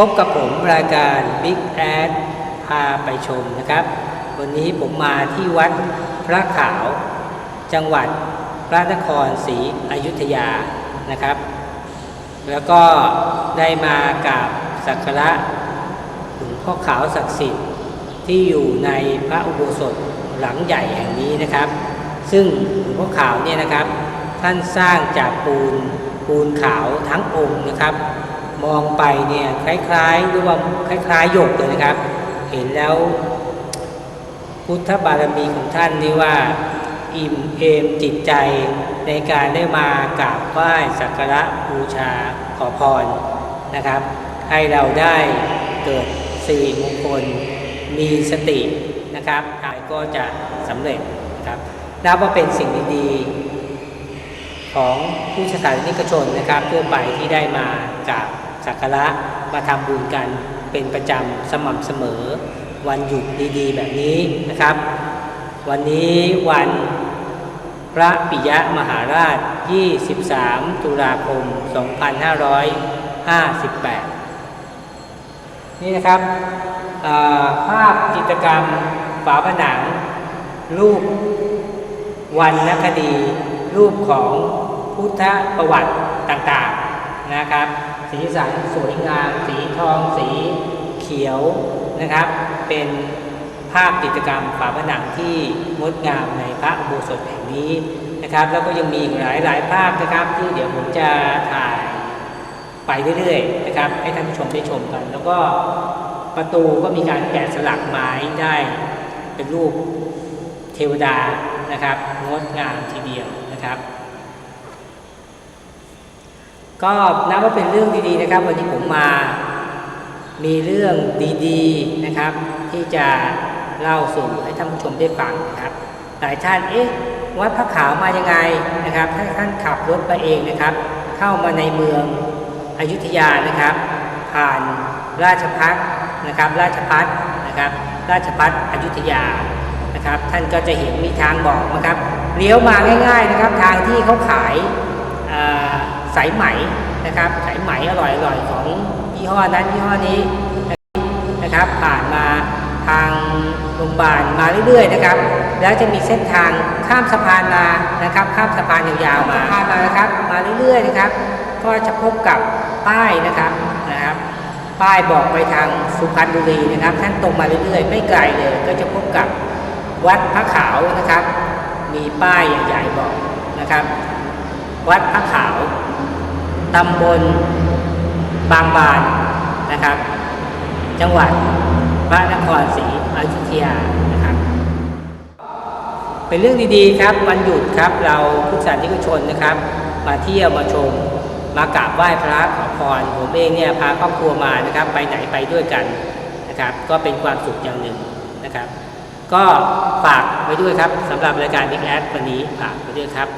พบกับผมรายการ Big Ad พาไปชมนะครับ วันนี้ผมมาที่วัดพระขาว จังหวัดพระนครศรีอยุธยานะครับ แล้วก็ได้มากราบสักการะหลวงพ่อขาวศักดิ์สิทธิ์ที่อยู่ในพระอุโบสถหลังใหญ่แห่งนี้นะครับ ซึ่งหลวงพ่อขาวเนี่ยนะครับ ท่านสร้างจากปูนปูนขาวทั้งองค์นะครับ มองไปเนี่ยคล้ายๆหรือว่าคล้ายๆหยกเลยนะครับ เห็นแล้ว พุทธบารมีของท่านนี่ว่าอิ่มเอมจิตใจในการได้มากราบไหว้สักการะบูชาขอพรนะครับ ให้เราได้เกิดสิริมงคลมีสตินะครับทายก็จะสำเร็จนะครับนับว่าเป็นสิ่งดีๆของผู้ศาสนิกชนนะครับทั่วไปที่ได้มากราบ สักการะมาทำบุญกันเป็นประจำสม่ำเสมอ วันหยุดดีๆ แบบนี้นะครับ วันนี้วันพระปิยมหาราช 23 ตุลาคม 2558 นี่นะครับภาพจิตรกรรมฝาผนัง รูปวรรณคดี รูปของพุทธประวัติต่างๆนะครับ สีสันสวยงาม สีทอง สีเขียวนะครับ เป็นภาพจิตรกรรมฝาผนังที่งดงามในพระอุโบสถแห่งนี้นะครับ แล้วก็ยังมีอีกหลายหลายภาพนะครับที่เดี๋ยวผมจะถ่ายไปเรื่อยๆนะครับ ให้ท่านผู้ชมได้ชมกัน แล้วก็ประตูก็มีการแกะสลักไม้ได้เป็นรูปเทวดานะครับงดงามทีเดียวนะครับ ก็นับว่าเป็นเรื่องดีๆนะครับ วันนี้ผมมามีเรื่องดีๆนะครับ ที่จะเล่าสู่ให้ท่านผู้ชมได้ฟังนะครับ หลายท่านเอ๊ะวัดพระขาวมายังไงนะครับถ้าท่านขับรถไปเองนะครับ เข้ามาในเมืองอยุธยานะครับ ผ่านราชพัฒนะครับ ราชพัฒนะครับ ราชพัฒอยุธยานะครับ ท่านก็จะเห็นมีทางบอกนะครับเลี้ยวมาง่าย ๆนะครับ ทางที่เขาขายอ่า สายไหมนะครับสายไหมอร่อยๆของยี่ห้อนั้นยี่ห้อนี้นะครับผ่านมาทางโรงพยาบาลมาเรื่อยๆนะครับ แล้วจะมีเส้นทางข้ามสะพานมานะครับ ข้ามสะพานยาวๆมาข้ามมานะครับ มาเรื่อยๆนะครับ ก็จะพบกับป้ายนะครับนะครับ ป้ายบอกไปทางสุพรรณบุรีนะครับ ท่านตรงมาเรื่อยๆ ไม่ไกลเลย ก็จะพบกับวัดพระขาวนะครับ มีป้ายใหญ่ๆบอกนะครับ วัดพระขาว ตำบลบางบานนะครับ จังหวัดพระนครศรีอยุธยานะครับ เป็นเรื่องดีๆครับวันหยุดครับเราผู้สาธนิกชนนะครับ มาเที่ยวมาชมมากราบไหว้พระขอพรผมเองเนี่ยพาครอบครัวมานะครับ ไปไหนไปด้วยกันนะครับ ก็เป็นความสุขอย่างหนึ่งนะครับ ก็ฝากไว้ด้วยครับสำหรับรายการ Big Ad วันนี้ฝากไว้ด้วยครับ